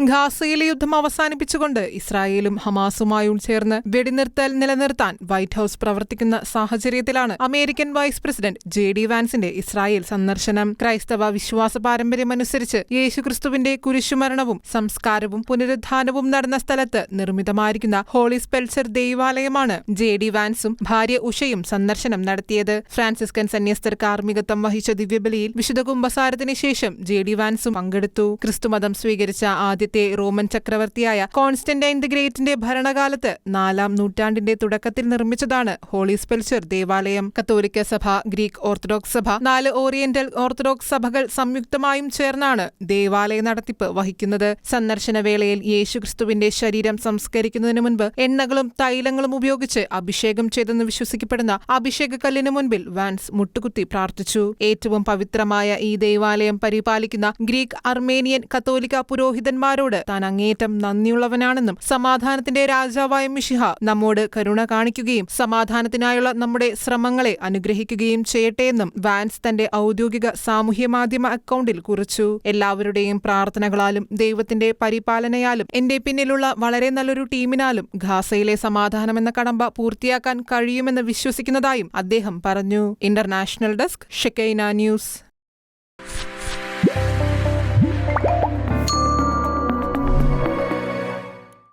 ഗാസയിലെ യുദ്ധം അവസാനിപ്പിച്ചുകൊണ്ട് ഇസ്രായേലും ഹമാസുമായും ചേർന്ന് വെടിനിർത്തൽ നിലനിർത്താൻ വൈറ്റ് ഹൌസ് പ്രവർത്തിക്കുന്ന സാഹചര്യത്തിലാണ് American vice president J D വാൻസിന്റെ Israel സന്ദർശനം. ക്രൈസ്തവ വിശ്വാസ പാരമ്പര്യമനുസരിച്ച് യേശുക്രിസ്തുവിന്റെ കുരിശുമരണവും സംസ്കാരവും പുനരുദ്ധാനവും നടന്ന സ്ഥലത്ത് നിർമ്മിതമായിരിക്കുന്ന ഹോളി സ്പെൽസർ ദൈവാലയമാണ് ജെ ഡി വാൻസും ഭാര്യ ഉഷയും സന്ദർശനം നടത്തിയത്. ഫ്രാൻസിസ്കൻ സന്യസ്തർ കാർമ്മികത്വം വഹിച്ച ദിവ്യബലിയിൽ വിശുദ്ധ കുംഭസാരത്തിന് ശേഷം ജെ ഡി വാൻസും പങ്കെടുത്തു. ക്രിസ്തുമതം സ്വീകരിച്ച ആദ്യത്തെ റോമൻ ചക്രവർത്തിയായ കോൺസ്റ്റന്റൈൻ ദി ഗ്രേറ്റിന്റെ ഭരണകാലത്ത് നാലാം നൂറ്റാണ്ടിന്റെ തുടക്കത്തിൽ നിർമ്മിച്ചതാണ് ഹോളി സ്പെൽച്ചർ ദേവാലയം. കത്തോലിക്ക സഭ ഗ്രീക്ക് ഓർത്തഡോക്സ് സഭ നാല് ഓറിയന്റൽ ഓർത്തഡോക്സ് സഭകൾ സംയുക്തമായും ചേർന്നാണ് ദേവാലയ നടത്തിപ്പ് വഹിക്കുന്നത്. സന്ദർശന വേളയിൽ യേശുക്രിസ്തുവിന്റെ ശരീരം സംസ്കരിക്കുന്നതിന് മുൻപ് എണ്ണകളും തൈലങ്ങളും ഉപയോഗിച്ച് അഭിഷേകം ചെയ്തെന്ന് വിശ്വസിക്കപ്പെടുന്ന അഭിഷേക കല്ലിന് മുൻപിൽ വാൻസ് മുട്ടുകുത്തി പ്രാർത്ഥിച്ചു. ഏറ്റവും പവിത്രമായ ഈ ദേവാലയം പരിപാലിക്കുന്ന ഗ്രീക്ക് അർമേനിയൻ കത്തോലിക്ക പുരോഹിതന്മാരോട് താൻ അങ്ങേയറ്റം നന്ദിയുള്ളവനാണെന്നും സമാധാനത്തിന്റെ രാജാവായ മിഷിഹ നമ്മോട് കരുണ കാണിക്കുകയും സമാധാനത്തിനായുള്ള നമ്മുടെ ശ്രമങ്ങളെ അനുഗ്രഹിക്കുകയും ചെയ്യട്ടെയെന്നും വാൻസ് തന്റെ ഔദ്യോഗിക സാമൂഹ്യ മാധ്യമ അക്കൗണ്ടിൽ കുറിച്ചു. എല്ലാവരുടെയും പ്രാർത്ഥനകളാലും ദൈവത്തിന്റെ പരിപാലനയാലും എന്റെ പിന്നിലുള്ള വളരെ നല്ലൊരു ടീമിനാലും ഖാസയിലെ സമാധാനമെന്ന കടമ്പ പൂർത്തിയാക്കാൻ കഴിയുമെന്ന് വിശ്വസിക്കുന്നതായും അദ്ദേഹം പറഞ്ഞു. International desk Shekinah news.